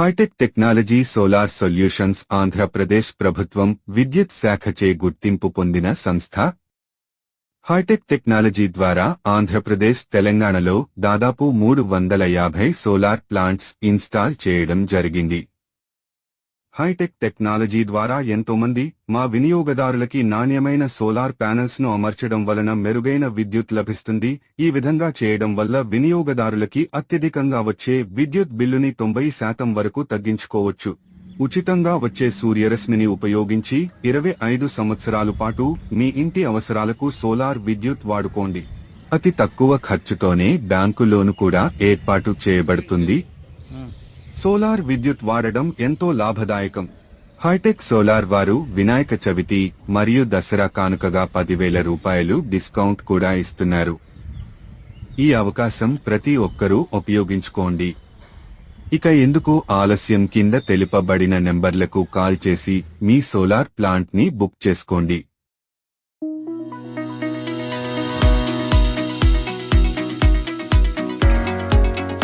Hitech technology solar solutions Andhra Pradesh ప్రభుత్వం విద్యుత్ శాఖచే గుర్తింపు పొందిన సంస్థ హైటెక్ టెక్నాలజీ ద్వారా ఆంధ్రప్రదేశ్ తెలంగాణలో దాదాపు మూడు వందల యాభై సోలార్ ప్లాంట్స్ ఇన్స్టాల్ చేయడం జరిగింది హైటెక్ టెక్నాలజీ ద్వారా ఎంతోమంది మా వినియోగదారులకి నాణ్యమైన సోలార్ ప్యానెల్స్ను అమర్చడం వలన మెరుగైన విద్యుత్ లభిస్తుంది. ఈ విధంగా చేయడం వల్ల వినియోగదారులకి అత్యధికంగా వచ్చే విద్యుత్ బిల్లుని తొంభై శాతం వరకు తగ్గించుకోవచ్చు. ఉచితంగా వచ్చే సూర్యరశ్మిని ఉపయోగించి ఇరవై ఐదు సంవత్సరాలు పాటు మీ ఇంటి అవసరాలకు సోలార్ విద్యుత్ వాడుకోండి. అతి తక్కువ ఖర్చుతోనే బ్యాంకు లోను కూడా ఏర్పాటు చేయబడుతుంది. సోలార్ విద్యుత్ వాడడం ఎంతో లాభదాయకం. హైటెక్ సోలార్ వారు వినాయక చవితి మరియు దసరా కానుకగా పదివేల రూపాయలు డిస్కౌంట్ కూడా ఇస్తున్నారు. ఈ అవకాశం ప్రతి ఒక్కరూ ఉపయోగించుకోండి. ఇక ఎందుకు ఆలస్యం కింద తెలుపబడిన నెంబర్లకు కాల్ చేసి మీ సోలార్ ప్లాంట్ని బుక్ చేసుకోండి.